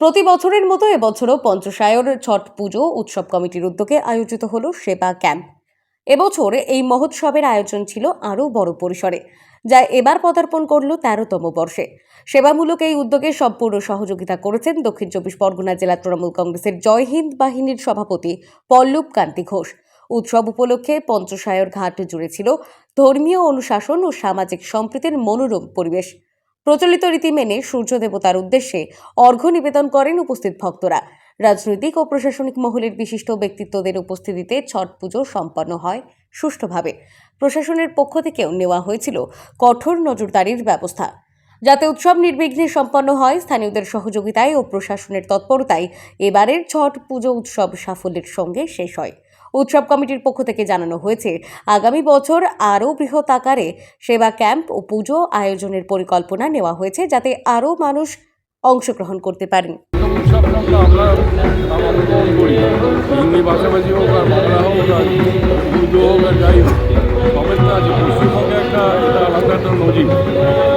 প্রতি বছরের মতো এবছরও পঞ্চশায়র ছট পুজো উৎসব কমিটির উদ্যোগে আয়োজিত হল সেবা ক্যাম্প। এবছর এই মহোৎসবের আয়োজন ছিল আরও বড় পরিসরে, যা এবার পদার্পণ করল তেরোতম বর্ষে। সেবামূলক এই উদ্যোগে সম্পূর্ণ সহযোগিতা করেছেন দক্ষিণ চব্বিশ পরগনা জেলা তৃণমূল কংগ্রেসের জয় হিন্দ বাহিনীর সভাপতি পল্লব কান্তি ঘোষ। উৎসব উপলক্ষে পঞ্চশায়র ঘাট জুড়ে ছিল ধর্মীয় অনুশাসন ও সামাজিক সম্প্রীতির মনোরম পরিবেশ। প্রচলিত রীতি মেনে সূর্য দেবতার উদ্দেশ্যে অর্ঘ্য নিবেদন করেন উপস্থিত ভক্তরা। রাজনৈতিক ও প্রশাসনিক মহলের বিশিষ্ট ব্যক্তিত্বদের উপস্থিতিতে ছট পুজো সম্পন্ন হয় সুষ্ঠুভাবে। প্রশাসনের পক্ষ থেকেও নেওয়া হয়েছিল কঠোর নজরদারির ব্যবস্থা। যাতে উৎসব নির্বিঘ্নে সম্পন্ন হয়, স্থানীয়দের সহযোগিতায় ও প্রশাসনের তৎপরতায় এবারের ছট পুজো উৎসব সাফল্যের সঙ্গে শেষ হয়। উৎসব কমিটির পক্ষ থেকে জানানো হয়েছে। আগামী বছর আরও বৃহৎ আকারে সেবা ক্যাম্প ও পুজো আয়োজনের পরিকল্পনা নেওয়া হয়েছে যাতে আরও মানুষ অংশগ্রহণ করতে পারেন। একটা